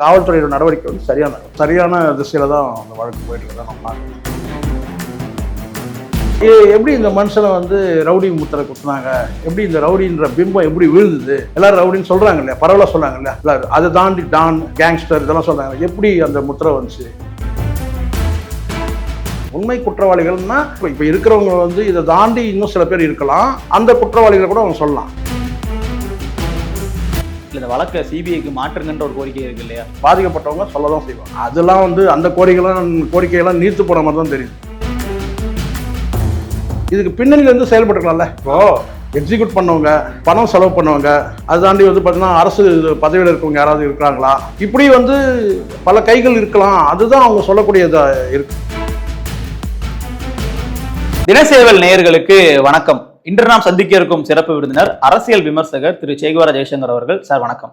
காவல்துறையோட நடவடிக்கை வந்து சரியான சரியான திசையில தான் அந்த வழக்கு போயிட்டு இருக்கா நம்ம எப்படி இந்த மனுஷனை வந்து ரவுடி முத்திரை குத்துனாங்க? எப்படி இந்த ரவுடின்ற பிம்பம் எப்படி விழுந்தது? எல்லாரும் ரவுடின்னு சொல்றாங்க இல்லையா? பரவாயில்ல சொல்றாங்க இல்லையா? எல்லாரும் அதை தாண்டி டான் கேங்ஸ்டர் இதெல்லாம் சொல்றாங்க. எப்படி அந்த முத்திரை வந்துச்சு? உண்மை குற்றவாளிகள்னா இப்போ இப்போ இருக்கிறவங்க வந்து இதை தாண்டி இன்னும் சில பேர் இருக்கலாம். அந்த குற்றவாளிகளை கூட அவங்க சொல்லலாம். இல்ல இந்த வழக்கை சிபிஐக்கு மாற்றுங்கன்ற ஒரு கோரிக்கை இருக்கு இல்லையா? பாதிக்கப்பட்டவங்க சொல்ல தான் செய்வாங்க. அதெல்லாம் வந்து அந்த கோரிக்கைலாம் கோரிக்கையெல்லாம் நீர்த்து போன மாதிரி தான் தெரியுது. இதுக்கு பின்னணியில இருந்து செயல்பட்டுக்கலாம்ல? இப்போ எக்ஸிக்யூட் பண்ணவங்க பணம் செலவு பண்ணவங்க அதை தாண்டி வந்து பார்த்தீங்கன்னா அரசு பதவியில் இருக்கவங்க யாராவது இருக்கிறாங்களா? இப்படி வந்து பல கைகள் இருக்கலாம். அதுதான் அவங்க சொல்லக்கூடியதா இருக்கு. தினசேவல் நேயர்களுக்கு வணக்கம். இன்று நாம் சந்திக்க இருக்கும் சிறப்பு விருந்தினர் அரசியல் விமர்சகர் திரு சேகுவர ஜெயசங்கர் அவர்கள். சார் வணக்கம்.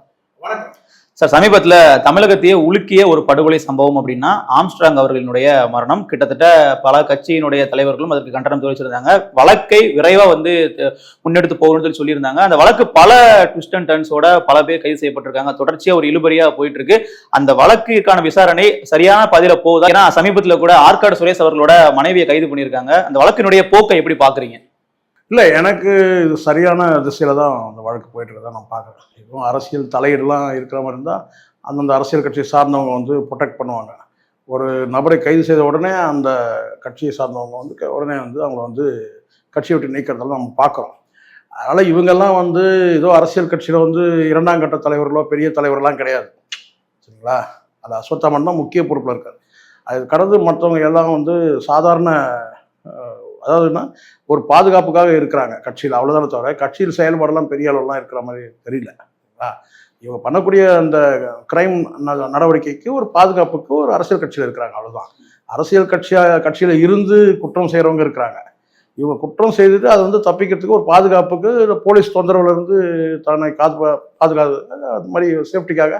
சார் சமீபத்துல தமிழகத்தையே உலுக்கிய ஒரு படுகொலை சம்பவம் அப்படின்னா ஆம்ஸ்ட்ராங் அவர்களினுடைய மரணம். கிட்டத்தட்ட பல கட்சியினுடைய தலைவர்களும் அதற்கு கண்டனம் தெரிவிச்சிருந்தாங்க. வழக்கை விரைவா வந்து முன்னெடுத்து போகணும்னு சொல்லி சொல்லியிருந்தாங்க. அந்த வழக்கு பல ட்விஸ்ட் அண்ட் டர்ன்ஸோட பல பேர் கைது செய்யப்பட்டிருக்காங்க. தொடர்ச்சியா ஒரு இழுபறியா போயிட்டு இருக்கு அந்த வழக்குக்கான விசாரணை சரியான பதில போகுதா? ஏன்னா சமீபத்துல கூட ஆற்காடு சுரேஷ் அவர்களோட மனைவியை கைது பண்ணியிருக்காங்க. அந்த வழக்கினுடைய போக்கை எப்படி பாக்குறீங்க? இல்லை எனக்கு இது சரியான திசையில் தான் அந்த வழக்கு போயிட்டு நான் பார்க்குறேன். இப்போ அரசியல் தலையீடுலாம் இருக்கிற மாதிரி இருந்தால் அந்தந்த அரசியல் கட்சியை சார்ந்தவங்க வந்து ப்ரொடெக்ட் பண்ணுவாங்க. ஒரு நபரை கைது செய்த உடனே அந்த கட்சியை சார்ந்தவங்க வந்து உடனே வந்து அவங்கள வந்து கட்சியை விட்டு நீக்கிறதெல்லாம் நம்ம பார்க்குறோம். அதனால் இவங்கெல்லாம் வந்து ஏதோ அரசியல் கட்சியில் வந்து இரண்டாம் கட்ட தலைவர்களோ பெரிய தலைவர்கள்லாம் கிடையாது. சரிங்களா? அது அஸ்வத்தாமன் தான் முக்கிய பொறுப்பில் இருக்கார். அது கடந்து மற்றவங்க எல்லாம் வந்து சாதாரண அதாவதுன்னா ஒரு பாதுகாப்புக்காக இருக்கிறாங்க கட்சியில். அவ்வளோதானே தவிர கட்சியில் செயல்பாடெல்லாம் பெரிய அளவுலாம் இருக்கிற மாதிரி தெரியல. சரிங்களா? இவங்க பண்ணக்கூடிய அந்த கிரைம் நடவடிக்கைக்கு ஒரு பாதுகாப்புக்கு ஒரு அரசியல் கட்சியில் இருக்கிறாங்க. அவ்வளோதான் அரசியல் கட்சியாக கட்சியில் இருந்து குற்றம் செய்கிறவங்க இருக்கிறாங்க. இவங்க குற்றம் செய்துட்டு அது வந்து தப்பிக்கிறதுக்கு ஒரு பாதுகாப்புக்கு இந்த போலீஸ் தொந்தரவுலேருந்து தன்னை காத்து பாதுகாத்து அது மாதிரி சேஃப்டிக்காக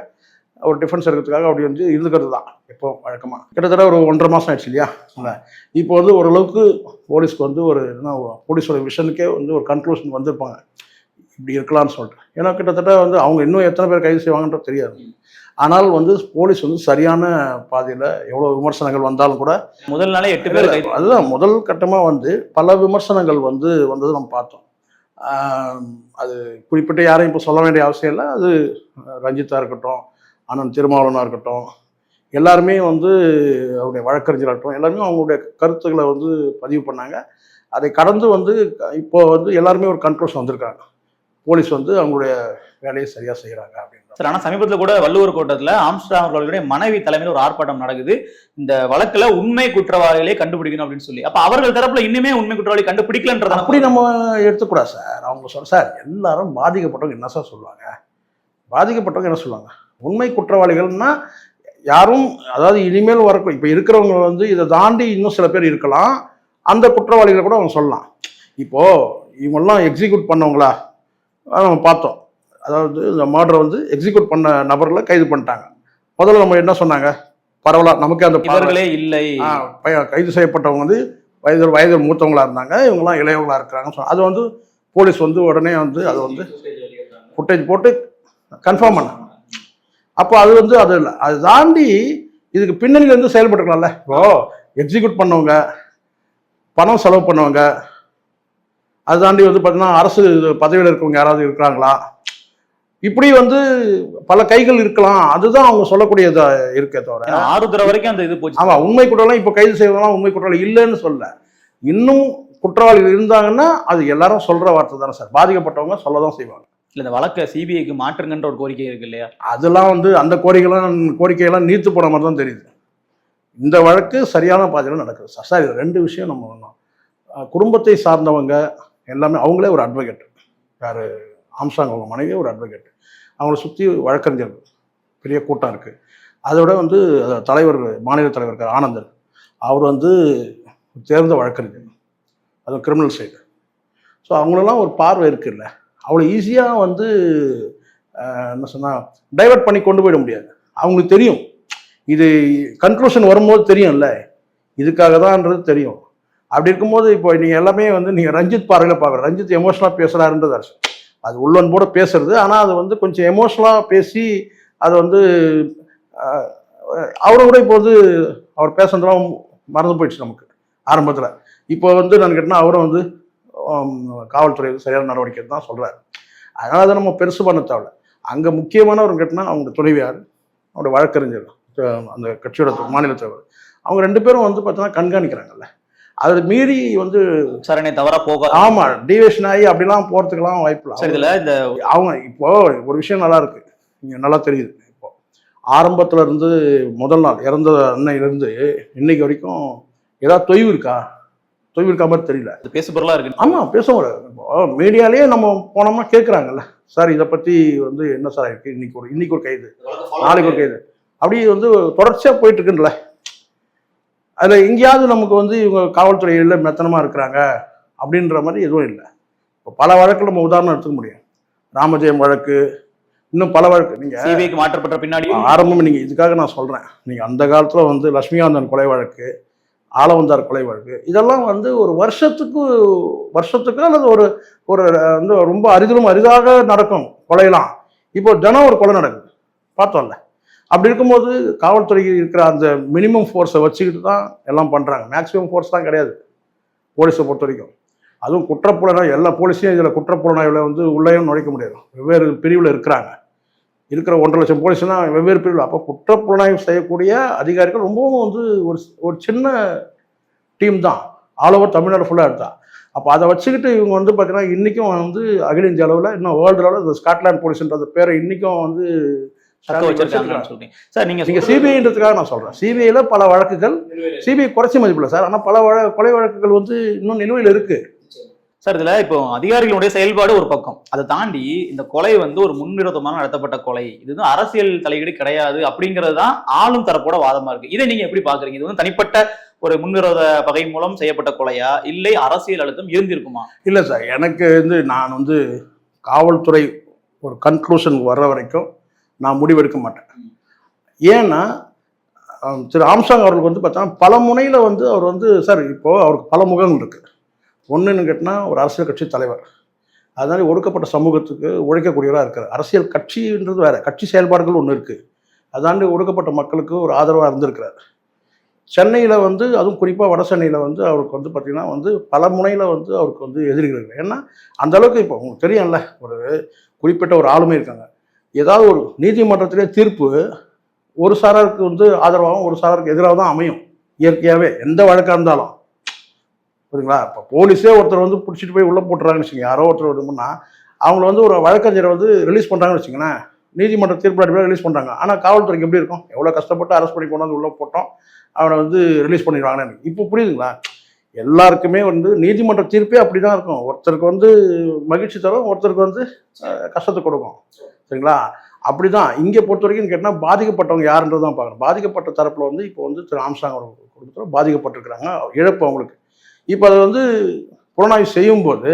ஒரு டிஃபென்ஸ் இருக்கிறதுக்காக அப்படி வந்து இருந்துக்கிறது தான் இப்போ வழக்கமாக கிட்டத்தட்ட ஒரு ஒன்றரை மாதம் ஆயிடுச்சு இல்லையா? இப்போ வந்து ஓரளவுக்கு போலீஸ்க்கு வந்து ஒரு என்ன போலீஸோட விஷனுக்கே வந்து ஒரு கன்க்ளூஷன் வந்திருப்பாங்க. இப்படி இருக்கலாம்னு சொல்லிட்டு. ஏன்னா கிட்டத்தட்ட வந்து அவங்க இன்னும் எத்தனை பேர் கைது செய்வாங்கன்றது தெரியாது. ஆனால் வந்து போலீஸ் வந்து சரியான பாதையில் எவ்வளோ விமர்சனங்கள் வந்தாலும் கூட முதல் நாளே எட்டு பேர் அதுதான் முதல் கட்டமாக வந்து பல விமர்சனங்கள் வந்து வந்தது நம்ம பார்த்தோம். அது குறிப்பிட்ட யாரையும் இப்போ சொல்ல வேண்டிய அவசியம் இல்லை. அது ரஞ்சித்தா இருக்கட்டும் அண்ணன் திருமாவளவனாக இருக்கட்டும் எல்லாருமே வந்து அவருடைய வழக்கறிஞராக இருக்கட்டும் எல்லாருமே அவங்களுடைய கருத்துக்களை வந்து பதிவு பண்ணாங்க. அதை கடந்து வந்து இப்போ வந்து எல்லாருமே ஒரு கன்க்ளூஷன் வந்திருக்காங்க. போலீஸ் வந்து அவங்களுடைய வேலையை சரியாக செய்கிறாங்க அப்படின்ற சார் ஆனா சமீபத்துல கூட வள்ளுவர் கோட்டத்துல ஆம்ஸ்டாங் அவர்களுடைய மனைவி தலைமையில் ஒரு ஆர்ப்பாட்டம் நடக்குது. இந்த வழக்குல உண்மை குற்றவாளிகளை கண்டுபிடிக்கணும் அப்படின்னு சொல்லி. அப்ப அவர்கள் தரப்புல இன்னுமே உண்மை குற்றவாளி கண்டுபிடிக்கலன்றத அப்படி நம்ம எடுத்துக்கூடாது சார். அவங்க சொல்ல சார் எல்லாரும் பாதிக்கப்பட்டவங்க என்ன சார் சொல்லுவாங்க? பாதிக்கப்பட்டவங்க என்ன சொல்லுவாங்க? உண்மை குற்றவாளிகள்னா யாரும் அதாவது இனிமேல் வர இப்போ இருக்கிறவங்க வந்து இதை தாண்டி இன்னும் சில பேர் இருக்கலாம். அந்த குற்றவாளிகளை கூட அவங்க சொல்லலாம். இப்போ இவங்கெல்லாம் எக்ஸிக்யூட் பண்ணவங்களா? நம்ம பார்த்தோம். அதாவது இந்த மர்டரை வந்து எக்ஸிக்யூட் பண்ண நபர்களை கைது பண்ணிட்டாங்க. முதல்ல நம்ம என்ன சொன்னாங்க? பரவாயில்ல நமக்கே அந்த பார்வை- இவர்களே இல்லை. கைது செய்யப்பட்டவங்க வந்து வயது வயது மூத்தவங்களா இருந்தாங்க. இவங்கெல்லாம் இளையவங்களா இருக்கிறாங்க. அது வந்து போலீஸ் வந்து உடனே வந்து அதை வந்து ஃபுட்டேஜ் போட்டு கன்ஃபார்ம் பண்ணாங்க அப்போ அது வந்து அது இல்லை அது தாண்டி இதுக்கு பின்னணியில இருந்து செயல்பட்டுக்கலாம்ல. இப்போ எக்ஸிக்யூட் பண்ணவங்க பணம் செலவு பண்ணவங்க அது தாண்டி வந்து பார்த்தீங்கன்னா அரசு பதவியில் இருக்கவங்க யாராவது இருக்கிறாங்களா? இப்படி வந்து பல கைகள் இருக்கலாம். அதுதான் அவங்க சொல்லக்கூடியதா இருக்கே தவிர. ஆறு தடவை வரைக்கும் அந்த இது போச்சு. ஆமா உண்மை குற்றவாளி இப்போ கைது செய்வதெல்லாம் உண்மை குற்றவாளி இல்லைன்னு சொல்ல இன்னும் குற்றவாளிகள் இருந்தாங்கன்னா அது எல்லாரும் சொல்ற வார்த்தை தானே சார். பாதிக்கப்பட்டவங்க சொல்ல தான் செய்வாங்க. இல்லை இந்த வழக்கை சிபிஐக்கு மாற்றுங்கன்ற ஒரு கோரிக்கை இருக்கு இல்லையா? அதெல்லாம் வந்து அந்த கோரிக்கைலாம் கோரிக்கையெல்லாம் நீர்த்து போன மாதிரி தான் தெரியுது. இந்த வழக்கு சரியான பாதையில் நடக்குது. சார் சார் இது ரெண்டு விஷயம் நம்ம பண்ணோம் குடும்பத்தை சார்ந்தவங்க எல்லாமே அவங்களே ஒரு அட்வொகேட் யார்? ஆம்சாங் அவங்க மனைவியே ஒரு அட்வொகேட் அவங்கள சுற்றி வழக்கறிஞர் பெரிய கூட்டம் இருக்குது அதோட வந்து தலைவர் மாநில தலைவர் இருக்கார் ஆனந்தன். அவர் வந்து தேர்ந்த வழக்கறிஞர். அது கிரிமினல் சைடு ஸோ அவங்களெல்லாம் ஒரு பார்வை இருக்குல்ல. அவ்வளோ ஈஸியாக வந்து என்ன சொன்னால் டைவர்ட் பண்ணி கொண்டு போயிட முடியாது. அவங்களுக்கு தெரியும். இது கன்க்ளூஷன் வரும்போது தெரியும்ல. இதுக்காக தான்ன்றது தெரியும். அப்படி இருக்கும்போது இப்போ நீங்கள் எல்லாமே வந்து நீங்கள் ரஞ்சித் பார்வையில் பார்க்குற ரஞ்சித் எமோஷனலாக பேசுகிறாருன்றது அரசு அது உள்ளன்போட பேசுறது. ஆனால் அது வந்து கொஞ்சம் எமோஷனலாக பேசி அதை வந்து அவரை கூட இப்போ வந்து அவர் பேசுனதெல்லாம் மறந்து போயிடுச்சு நமக்கு ஆரம்பத்தில். இப்போ வந்து நான் கேட்டேன்னா அவரும் வந்து காவல்துறை சரியான நடவடிக்கை தான் சொல்கிறார் அதனால அதை நம்ம பெருசு பண்ண தேவையில்ல. அங்கே முக்கியமானவர் கேட்டால் அவங்க துணைவியார் அவருடைய வழக்கறிஞர் அந்த கட்சியோட மாநில தலைவர். அவங்க ரெண்டு பேரும் வந்து பார்த்தோன்னா கண்காணிக்கிறாங்கல்ல. அதை மீறி வந்து விசாரணை தவறா போக ஆமா டிவேஷன் ஆகி அப்படிலாம் போறதுக்கெல்லாம் வாய்ப்பு இல்லை. சார் இதுல இந்த அவங்க இப்போ ஒரு விஷயம் நல்லா இருக்கு. நீங்க நல்லா தெரியுது இப்போ. ஆரம்பத்துல இருந்து முதல் நாள் இறந்த அன்னையிலிருந்து இன்னைக்கு வரைக்கும் ஏதாவது தொய்வு இருக்கா? தொய்வு இருக்கா மாதிரி தெரியல. பேசு பொருளா இருக்கு ஆமா பேசுவோம் மீடியாலேயே நம்ம போனோம்னா கேட்குறாங்கல்ல சார் இதை பத்தி வந்து என்ன சார் இருக்கு இன்னைக்கு ஒரு இன்னைக்கு ஒரு கைது. நாளைக்கு ஒரு கைது. அப்படி வந்து தொடர்ச்சியா போயிட்டு இருக்குல்ல அதுல எங்கேயாவது நமக்கு வந்து இவங்க காவல்துறையில் மெத்தனமா இருக்கிறாங்க அப்படின்ற மாதிரி எதுவும் இல்லை. இப்போ பல வழக்கு நம்ம உதாரணம் எடுத்துக்க முடியும். ராமஜெயம் வழக்கு இன்னும் பல வழக்கு. நீங்க சிபிஐக்கு மாற்றப்பட்ட பின்னாடி ஆரம்பம் நீங்க இதுக்காக நான் சொல்றேன். நீங்க அந்த காலத்துல வந்து லட்சுமிகாந்தன் கொலை வழக்கு ஆலவந்தார் கொலை வழக்கு. இதெல்லாம் வந்து ஒரு வருஷத்துக்கு வருஷத்துக்கு அல்லது ஒரு ஒரு வந்து ரொம்ப அரிதிலும் அரிதாக நடக்கும் கொலையெல்லாம். இப்போ தினம் ஒரு கொலை நடக்குது. பார்த்தோம்ல. அப்படி இருக்கும்போது காவல்துறைக்கு இருக்கிற அந்த மினிமம் ஃபோர்ஸை வச்சுக்கிட்டு தான் எல்லாம் பண்ணுறாங்க மேக்ஸிமம் ஃபோர்ஸ் தான் கிடையாது. போலீஸை பொறுத்த வரைக்கும். அதுவும் குற்றப்புலனா எல்லா போலீஸையும் இதில் குற்றப்புலனாய்வில் வந்து உள்ளேயும் நுழைக்க முடியாது. வெவ்வேறு பிரிவில் இருக்கிறாங்க. இருக்கிற ஒன்றரை லட்சம் போலீஸ்னா வெவ்வேறு பிரிவில். அப்போ குற்றப்புலனாய்வு செய்யக்கூடிய அதிகாரிகள் ரொம்பவும் வந்து ஒரு ஒரு சின்ன டீம் தான். ஆல் ஓவர் தமிழ்நாடு ஃபுல்லாக எடுத்தா. அப்போ அதை வச்சுக்கிட்டு இவங்க வந்து பார்த்தீங்கன்னா இன்றைக்கும் வந்து அகில இந்திய அளவில் இன்னும் வேர்ல்டு அளவில் இந்த ஸ்காட்லாந்து போலீஸ்ன்ற பேரை இன்றைக்கும் வந்து சார் நீங்க நீங்கள் சொல்றது- சிபிஐன்றதுக்காக நான் சொல்கிறேன் சிபிஐயில் பல வழக்குகள் சிபிஐ குறைச்சி மதிப்பில்லை சார். ஆனால் பல வழ கொலை வழக்குகள் வந்து இன்னும் நிலுவையில் இருக்குது சார் இதுல இப்போ அதிகாரிகளுடைய செயல்பாடு ஒரு பக்கம். அதை தாண்டி இந்த கொலை வந்து ஒரு முன்விரோதமான நடத்தப்பட்ட கொலை. இது வந்து அரசியல் தலையீடு கிடையாது அப்படிங்கிறது தான் ஆளும் தரப்போட வாதமா இருக்கு. இதை நீங்க எப்படி பாக்குறீங்க? இது வந்து தனிப்பட்ட ஒரு முன்விரோத பகை மூலம் செய்யப்பட்ட கொலையா? இல்லை அரசியல் அழுத்தம் இருந்திருக்குமா? இல்லை சார் எனக்கு வந்து நான் வந்து காவல்துறை ஒரு கன்க்ளூஷன் வர்ற வரைக்கும் நான் முடிவெடுக்க மாட்டேன். ஏன்னா திரு ஆம்சாங் அவர்களுக்கு வந்து பார்த்தா பல முனையில் வந்து அவர் வந்து சார் இப்போது அவருக்கு பல முகங்கள் இருக்குது ஒன்றுன்னு கேட்டால் ஒரு அரசியல் கட்சி தலைவர். அதனால ஒடுக்கப்பட்ட சமூகத்துக்கு உழைக்கக்கூடியவராக இருக்கார். அரசியல் கட்சின்றது வேற. கட்சி செயல்பாடுகள் ஒன்று இருக்குது அதாண்டு ஒடுக்கப்பட்ட மக்களுக்கு ஒரு ஆதரவாக இருந்திருக்கிறார். சென்னையில் வந்து அதுவும் குறிப்பாக வட சென்னையில் வந்து அவருக்கு வந்து பார்த்திங்கன்னா வந்து பல முனையில் வந்து அவருக்கு வந்து எதிரிகள். ஏன்னா அந்தளவுக்கு இப்போ உங்களுக்கு தெரியும்ல ஒரு குறிப்பிட்ட ஒரு ஆளுமை இருக்காங்க. ஏதாவது ஒரு நீதிமன்றத்திலே தீர்ப்பு ஒரு சாராருக்கு வந்து ஆதரவாகவும் ஒரு சாராருக்கு எதிராக தான் அமையும். இயற்கையாகவே எந்த வழக்காக இருந்தாலும். புரியுங்களா இப்போ போலீஸே ஒருத்தர் வந்து பிடிச்சிட்டு போய் உள்ளே போட்டுறாங்கன்னு வச்சுங்க யாரோ ஒருத்தர் விடுமுன்னா அவங்கள வந்து ஒரு வழக்கறிஞரை வந்து ரிலீஸ் பண்ணுறாங்கன்னு வச்சுங்களேன் நீதிமன்ற தீர்ப்பு அடிப்படையில் ரிலீஸ் பண்ணுறாங்க ஆனால் காவல்துறைக்கு எப்படி இருக்கும்? எவ்வளோ கஷ்டப்பட்டு அரெஸ்ட் பண்ணி கொண்டு வந்து உள்ளே போட்டோம் அவனை வந்து ரிலீஸ் பண்ணிடுவாங்கன்னு இப்போ புரியுதுங்களா? எல்லாருக்குமே வந்து நீதிமன்ற தீர்ப்பே அப்படி தான் இருக்கும். ஒருத்தருக்கு வந்து மகிழ்ச்சி தரும் ஒருத்தருக்கு வந்து கஷ்டத்தை கொடுக்கும். சரிங்களா? அப்படி தான் இங்கே பொறுத்த வரைக்கும் கேட்டால் பாதிக்கப்பட்டவங்க யாருன்றது தான் பார்க்கணும். பாதிக்கப்பட்ட தரப்பில் வந்து இப்போ வந்து திரு. ஆம்சாங் அவர் குடும்பத்தில் பாதிக்கப்பட்டிருக்கிறாங்க. இழப்பு அவங்களுக்கு. இப்போ அதை வந்து புலனாய்வு செய்யும்போது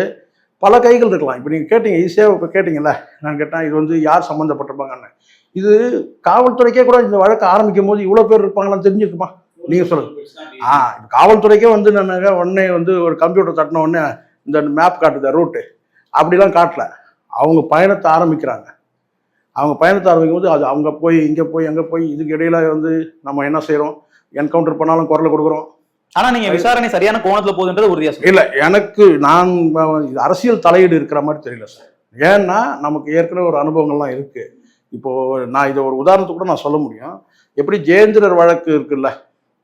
பல கைகள் இருக்கலாம். இப்போ நீங்கள் கேட்டீங்க ஈஸியாக இப்போ கேட்டிங்கல்ல. நான் கேட்டேன் இது வந்து யார் சம்மந்தப்பட்டிருப்பாங்கன்னு இது காவல்துறைக்கே கூட இந்த வழக்கு ஆரம்பிக்கும் போது இவ்வளோ பேர் இருப்பாங்களான்னு தெரிஞ்சிருக்குமா? நீங்கள் சொல்லுங்கள் ஆ காவல்துறைக்கே வந்து என்னன்னாக்கா உடனே வந்து ஒரு கம்ப்யூட்டர் தட்டின உடனே இந்த மேப் காட்டுது ரூட்டு அப்படிலாம் காட்டல. அவங்க பயணத்தை ஆரம்பிக்கிறாங்க. அவங்க பயணத்தை ஆரம்பிக்கும் போது அது அவங்க போய் இங்கே போய் அங்கே போய் இதுக்கு இடையில வந்து நம்ம என்ன செய்கிறோம் என்கவுண்டர் பண்ணாலும் குரல் கொடுக்குறோம். ஆனா நீங்க விசாரணை சரியான கோணத்துல போகுதுன்றது உறுதியா இல்லை எனக்கு நான் அரசியல் தலையீடு இருக்கிற மாதிரி தெரியல சார் ஏன்னா நமக்கு ஏற்கனவே ஒரு அனுபவங்கள்லாம் இருக்கு. இப்போ நான் இதை ஒரு உதாரணத்துக்கு கூட நான் சொல்ல முடியும். எப்படி ஜெயேந்திரர் வழக்கு இருக்குல்ல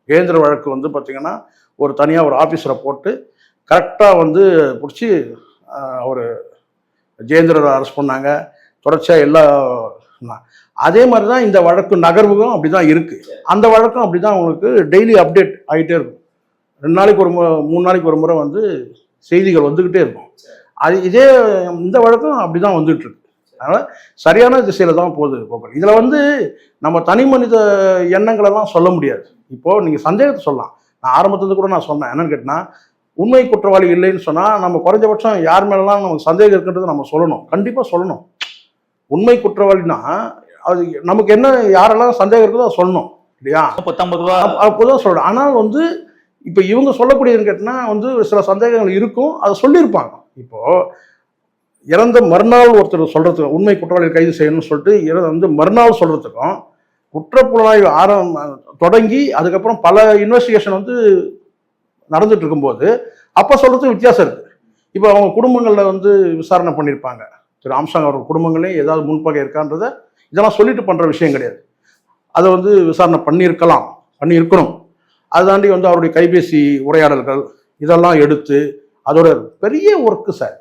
ஜெயேந்திர வழக்கு வந்து பார்த்தீங்கன்னா ஒரு தனியாக ஒரு ஆஃபீஸரை போட்டு கரெக்டாக வந்து பிடிச்சி அவர் ஜெயேந்திரரை அரெஸ்ட் பண்ணாங்க. தொடர்ச்சியாக எல்லா அதே மாதிரி தான் இந்த வழக்கு நகர்வுகளும் அப்படி தான் இருக்குது அந்த வழக்கும் அப்படி தான் உங்களுக்கு டெய்லி அப்டேட் ஆகிட்டே இருக்கும். ரெண்டு நாளைக்கு ஒரு முறை மூணு நாளைக்கு ஒரு முறை வந்து செய்திகள் வந்துக்கிட்டே இருக்கும். அது இதே இந்த வழக்கம் அப்படி தான் வந்துட்டு இருக்கு அதனால் சரியான திசையில் தான் போகுது போக்குவரத்து இதில் வந்து நம்ம தனி மனித எண்ணங்களெல்லாம் சொல்ல முடியாது. இப்போது நீங்கள் சந்தேகத்தை சொல்லலாம். நான் ஆரம்பத்துலேருந்து கூட நான் சொன்னேன். என்னன்னு கேட்டினா உண்மை குற்றவாளி இல்லைன்னு சொன்னால் நம்ம குறைஞ்சபட்சம் யார் மேலெல்லாம் நமக்கு சந்தேகம் இருக்குன்றது நம்ம சொல்லணும். கண்டிப்பாக சொல்லணும். உண்மை குற்றவாளினா அது நமக்கு என்ன யாரெல்லாம் சந்தேகம் இருக்குதோ அதை சொல்லணும். இல்லையா? பத்தொன்பது ரூபா. அப்- அப்போதான் சொல்றேன் ஆனால் வந்து இப்போ இவங்க சொல்லக்கூடியதுன்னு கேட்டினா வந்து சில சந்தேகங்கள் இருக்கும். அதை சொல்லியிருப்பாங்க. இப்போது இறந்த மறுநாள் ஒருத்தர் சொல்கிறதுக்கு உண்மை குற்றவாளிகள் கைது செய்யணும்னு சொல்லிட்டு இறந்த வந்து மறுநாள் சொல்கிறதுக்கும் குற்றப்புலனாய்வு ஆரம் தொடங்கி அதுக்கப்புறம் பல இன்வெஸ்டிகேஷன் வந்து நடந்துட்டு இருக்கும்போது அப்போ சொல்கிறதுக்கு வித்தியாசம் இருக்குது இப்போ அவங்க குடும்பங்களில் வந்து விசாரணை பண்ணியிருப்பாங்க. திரு ஆம்சாங் அவர்கள் குடும்பங்களே ஏதாவது முன்பகை இருக்கான்றத இதெல்லாம் சொல்லிட்டு பண்ணுற விஷயம் கிடையாது. அதை வந்து விசாரணை பண்ணியிருக்கலாம். பண்ணியிருக்கணும். அதை தாண்டி வந்து அவருடைய கைபேசி உரையாடல்கள் இதெல்லாம் எடுத்து அதோட பெரிய ஒர்க்கு சார்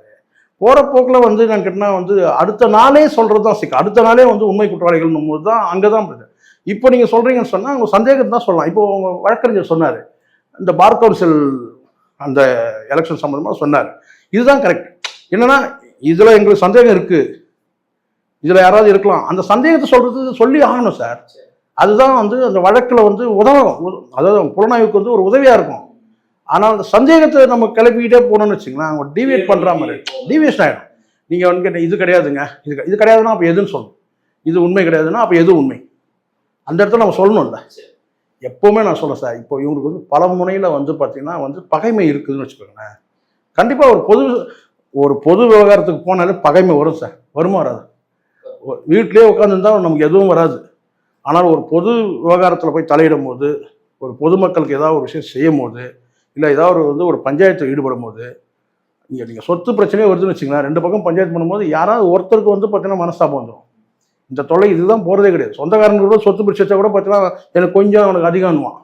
போகிற போக்கில் வந்து நான் கேட்டினா வந்து அடுத்த நாளே சொல்கிறது தான் சிக்கல். அடுத்த நாளே வந்து உண்மை குற்றவாளிகள்னும் போது தான் அங்கே தான் இருக்குது இப்போ நீங்கள் சொல்கிறீங்கன்னு சொன்னால் உங்கள் சந்தேகம் தான் சொல்லலாம். இப்போ அவங்க வழக்கறிஞர் சொன்னார். இந்த பார் கவுன்சில் அந்த எலெக்ஷன் சம்மந்தமாக சொன்னார். இதுதான் கரெக்ட் என்னன்னா இதில் எங்களுக்கு சந்தேகம் இருக்குது இதில் யாராவது இருக்கலாம். அந்த சந்தேகத்தை சொல்கிறது சொல்லி ஆகணும் சார் அதுதான் வந்து அந்த வழக்கில் வந்து உதவும் அதாவது புலனாய்வுக்கு வந்து ஒரு உதவியாக இருக்கும். ஆனால் அந்த சந்தேகத்தை நம்ம கிளப்பிக்கிட்டே போனோம்னு வச்சுங்களேன் அவங்க டிவியேட் பண்ணுற மாதிரி. டிவியேஷன் ஆகிடும் நீங்கள் வந்து கேட்ட இது கிடையாதுங்க. இது இது கிடையாதுன்னா அப்போ எதுன்னு சொல்லணும் இது உண்மை கிடையாதுன்னா அப்போ எது உண்மை? அந்த இடத்துல நம்ம சொல்லணும்ல. எப்போவுமே நான் சொல்றேன் சார் இப்போ இவங்களுக்கு வந்து பல முனையில் வந்து பார்த்தீங்கன்னா வந்து பகைமை இருக்குதுன்னு வச்சுக்கோங்களேன். கண்டிப்பாக ஒரு பொது ஒரு பொது விவகாரத்துக்கு போனாலே பகைமை வரும் சார். வருமா வராது? வீட்டிலேயே உட்காந்துருந்தா நமக்கு எதுவும் வராது. ஆனால் ஒரு பொது விவகாரத்தில் போய் தலையிடும் போது ஒரு பொதுமக்களுக்கு ஏதாவது ஒரு விஷயம் செய்யும் போது இல்லை ஏதாவது ஒரு வந்து ஒரு பஞ்சாயத்தில் ஈடுபடும் போது இங்கே நீங்கள் சொத்து பிரச்சனையே வருதுன்னு வச்சுங்களேன் ரெண்டு பக்கம் பஞ்சாயத்து பண்ணும்போது யாராவது ஒருத்தருக்கு வந்து பார்த்தீங்கன்னா மனஸ்தாபம் வந்துடும் இந்த தொல்லை இதுதான் போகிறதே கிடையாது. சொந்தக்காரங்க கூட சொத்து பிரச்சனை கூட பார்த்தீங்கன்னா எனக்கு கொஞ்சம் அவனுக்கு அதிகம்னுவான்.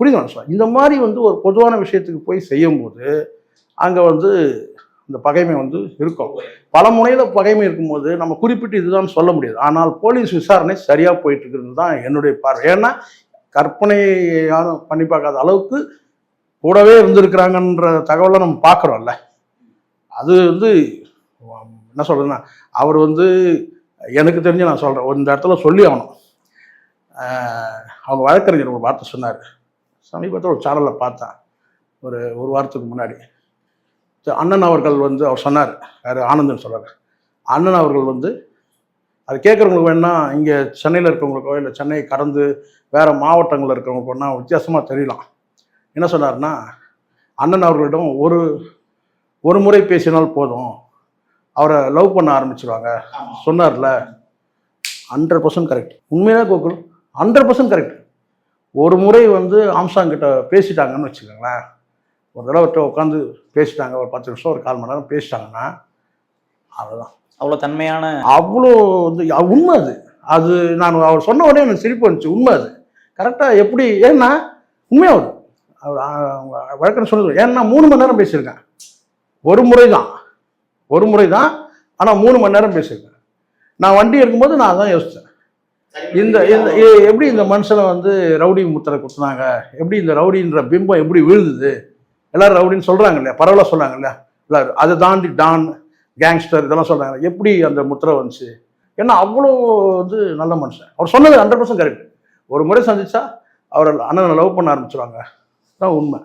புரியுது சார் இந்த மாதிரி வந்து ஒரு பொதுவான விஷயத்துக்கு போய் செய்யும்போது அங்கே வந்து இந்த பகைமை வந்து இருக்கும். பல முனையில் பகைமை இருக்கும்போது நம்ம குறிப்பிட்டு இதுதான் சொல்ல முடியாது. ஆனால் போலீஸ் விசாரணை சரியாக போயிட்டு இருக்கிறது தான் என்னுடைய பார்வை. ஏன்னா கற்பனை யாரும் பண்ணி பார்க்காத அளவுக்கு கூடவே இருந்திருக்கிறாங்கன்ற தகவலை நம்ம பார்க்குறோம்ல. அது வந்து என்ன சொல்கிறதுன்னா அவர் வந்து எனக்கு தெரிஞ்சு நான் சொல்கிறேன் இந்த இடத்துல சொல்லி ஆகணும். அவங்க வழக்கறிஞர் ஒரு வார்த்தை சொன்னார். சமீபத்தில் ஒரு சேனலில் பார்த்தேன். ஒரு ஒரு வாரத்துக்கு முன்னாடி. அண்ணன் அவர்கள் வந்து அவர் சொன்னார். யார்? ஆனந்தன் சொல்றாரு அண்ணன் அவர்கள் வந்து அது கேட்குறவங்களுக்கு வேணா இங்கே சென்னையில் இருக்கவங்களுக்கோ இல்லை சென்னை கடந்து வேறு மாவட்டங்களில் இருக்கிறவங்களுக்கு வித்தியாசமாக தெரியலாம். என்ன சொன்னார்னா அண்ணன் அவர்களிடம் ஒரு ஒரு முறை பேசினால் போதும். அவரை லவ் பண்ண ஆரம்பிச்சிருவாங்க. சொன்னார்ல ஹண்ட்ரட் பர்சன்ட் கரெக்ட் உண்மையாக கோகுல் ஹண்ட்ரட் பர்சன்ட் கரெக்ட் ஒரு முறை வந்து ஆம்சாங் கிட்ட பேசிட்டாங்கன்னு வச்சுக்கோங்களேன். ஒரு தடவை உட்காந்து பேசிட்டாங்க. ஒரு பத்து நிமிஷம் ஒரு கால் மணி நேரம் பேசிட்டாங்கன்னா அவ்வளோதான் அவ்வளவு தன்மையான அவ்வளோ வந்து உண்மை அது. அது நான் அவர் சொன்ன உடனே எனக்கு சிரிப்பு வந்துச்சு. உண்மை அது. கரெக்டாக எப்படி ஏன்னா உண்மையாக வரும் அவர் வழக்கறிஞர் சொன்னது ஏன்னா மூணு மணி நேரம் பேசியிருக்கேன். ஒரு முறை தான் ஒரு முறை தான் ஆனால் மூணு மணி நேரம் பேசியிருக்கேன். நான் வண்டி எடுக்கும்போது நான் அதான் யோசித்தேன் இந்த இந்த எப்படி இந்த மனுஷனை வந்து ரவுடி முத்திரை குத்துனாங்க? எப்படி இந்த ரவுடின்ற பிம்பம் எப்படி விழுந்தது? எல்லாரும் ரவுடின்னு சொல்கிறாங்க இல்லையா பரவாயில்ல சொல்கிறாங்க இல்லையா எல்லாரும் அதை தாண்டி டான் கேங்ஸ்டர் இதெல்லாம் சொல்கிறாங்க எப்படி அந்த முத்திரை வந்துச்சு? ஏன்னா அவ்வளோ வந்து நல்ல மனுஷன். அவர் சொன்னது ஹண்ட்ரட் பர்சன்ட் கரெக்ட் ஒரு முறை சந்திச்சா அவர் அண்ணனை லவ் பண்ண ஆரம்பிச்சுருவாங்க. தான் உண்மை.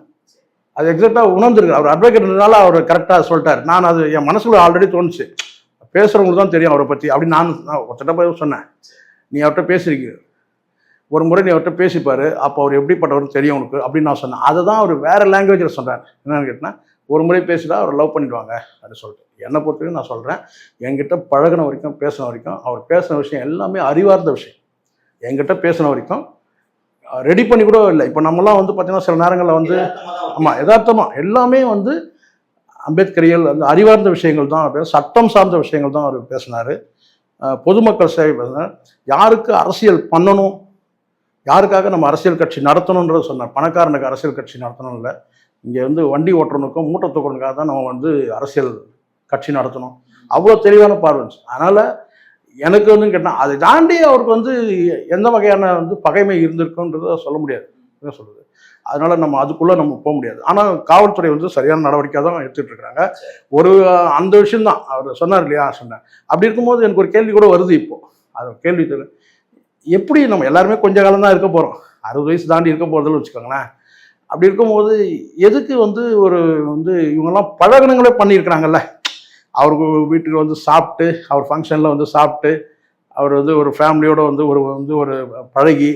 அது எக்ஸாக்டாக உணர்ந்துருக்கு அவர் அட்வொகேட்னால அவர் கரெக்டாக சொல்லிட்டார். நான் அது என் மனசுக்குள்ள ஆல்ரெடி தோணுச்சு. பேசுகிறவங்களுக்கு தான் தெரியும் அவரை பற்றி அப்படின்னு நான் நான் ஒருத்தட்ட போய் சொன்னேன். நீ அவர்கிட்ட பேசியிருக்கீங்க ஒரு முறை நீ அவர்கிட்ட பேசிப்பார் அப்போ அவர் எப்படிப்பட்டவர் தெரியும் உனக்கு அப்படின்னு நான் சொன்னேன். அதை தான் அவர் வேறு லாங்குவேஜில் சொன்னார் என்னென்னு கேட்டால் ஒரு முறை பேசிட்டா அவர் லவ் பண்ணிடுவாங்க அப்படின்னு சொல்லிட்டு. என்னை பொறுத்தவரைக்கும் நான் சொல்கிறேன் என்கிட்ட பழகுன வரைக்கும் பேசின வரைக்கும் அவர் பேசின விஷயம் எல்லாமே அறிவார்ந்த விஷயம். என்கிட்ட பேசின வரைக்கும் ரெடி பண்ணி கூட இல்லை. இப்போ நம்மலாம் வந்து பார்த்திங்கன்னா சில நேரங்களில் வந்து ஆமாம் யதார்த்தமாக எல்லாமே வந்து அம்பேத்கரியல் அந்த அறிவார்ந்த விஷயங்கள் தான் அப்படி சட்டம் சார்ந்த விஷயங்கள் தான் அவர் பேசினார். பொதுமக்கள் சேவை பேசினார். யாருக்கு அரசியல் பண்ணணும் யாருக்காக நம்ம அரசியல் கட்சி நடத்தணுன்றது சொன்னார் பணக்காரனுக்கு அரசியல் கட்சி நடத்தணும் இல்லை. இங்கே வந்து வண்டி ஓட்டுறனுக்கும் மூட்டை தான் நம்ம வந்து அரசியல் கட்சி நடத்தணும். அவ்வளோ தெளிவான பார்வன்ஸ் அதனால் எனக்கு வந்து கேட்டால் அதை தாண்டி அவருக்கு வந்து எந்த வகையான வந்து பகைமை இருந்திருக்குன்றத சொல்ல முடியாது. என்ன சொல்கிறது அதனால நம்ம அதுக்குள்ளே நம்ம போக முடியாது. ஆனால் காவல்துறை வந்து சரியான நடவடிக்கை தான் எடுத்துகிட்டு இருக்கிறாங்க ஒரு அந்த விஷயம்தான். அவர் சொன்னார் இல்லையா? சொன்னேன் அப்படி இருக்கும்போது எனக்கு ஒரு கேள்வி கூட வருது இப்போ. அது கேள்வி தெரியும் எப்படி நம்ம எல்லாருமே கொஞ்ச காலம் தான் இருக்க போகிறோம் அறுபது வயசு தாண்டி இருக்க போகிறதுன்னு வச்சுக்கோங்களேன். அப்படி இருக்கும்போது எதுக்கு வந்து ஒரு வந்து இவங்கெல்லாம் பழகணங்களே பண்ணியிருக்கிறாங்கல்ல? அவருக்கு வீட்டுக்கு வந்து சாப்பிட்டு அவர் ஃபங்க்ஷனில் வந்து சாப்பிட்டு அவர் வந்து ஒரு ஃபேமிலியோடு வந்து ஒரு வந்து ஒரு பழகி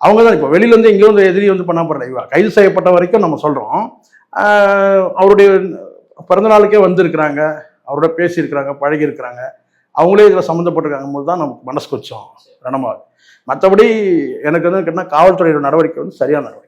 அவங்க தான் இப்போ வெளியிலேருந்து இங்கே வந்து எதிரி வந்து பண்ண போகிறேன் இவா கைது செய்யப்பட்ட வரைக்கும் நம்ம சொல்கிறோம் அவருடைய பிறந்தநாளுக்கே வந்திருக்கிறாங்க. அவரோட பேசியிருக்கிறாங்க பழகியிருக்கிறாங்க. அவங்களே இதில் சம்மந்தப்பட்டிருக்காங்க போது தான் நமக்கு மனசு கொச்சம் ரணமாகுது. மற்றபடி எனக்கு வந்து கேட்டால் காவல்துறையோட நடவடிக்கை வந்து சரியான நடவடிக்கை.